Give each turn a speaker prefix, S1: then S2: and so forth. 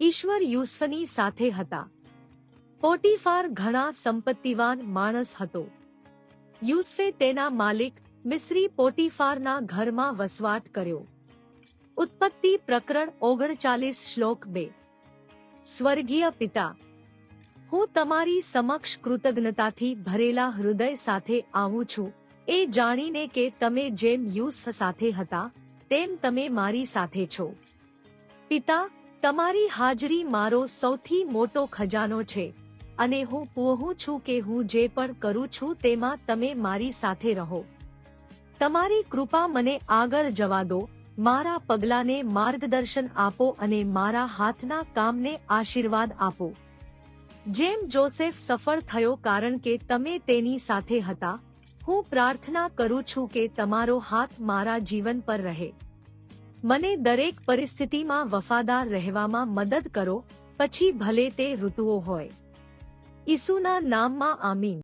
S1: ઈશ્વર યુસફની સાથે હતા. પોટીફાર ઘણા સંપત્તિવાન માણસ હતો. યુસફે તેના માલિક મિસ્રી પોટીફારના ઘરમાં વસવાટ કર્યો. ઉત્પત્તિ પ્રકરણ ઓગણચાલીસ શ્લોક બે. સ્વર્ગીય પિતા, હું તમારી સમક્ષ કૃતજ્ઞતાથી ભરેલા હૃદય સાથે આવું છું. એ જાણીને કે તમે જેમ યુસફ સાથે હતા, તેમ તમે મારી સાથે છો. પિતા તમારી હાજરી મારો સૌથી મોટો ખજાનો છે, અને હું પોહું છું કે હું જે પણ કરું છું તેમાં તમે મારી સાથે રહો. તમારી કૃપા મને આગળ જવા દો, મારા પગલાને માર્ગદર્શન આપો અને મારા હાથના કામને આશીર્વાદ આપો. જેમ જોસેફ સફળ થયો કારણ કે તમે તેની સાથે હતા, હું પ્રાર્થના કરું છું કે તમારો હાથ મારા જીવન પર રહે. મને દરેક પરિસ્થિતિમાં વફાદાર રહેવામાં મદદ કરો, પછી ભલે તે ઋતુઓ હોય. ઈસુના નામમાં આમીન.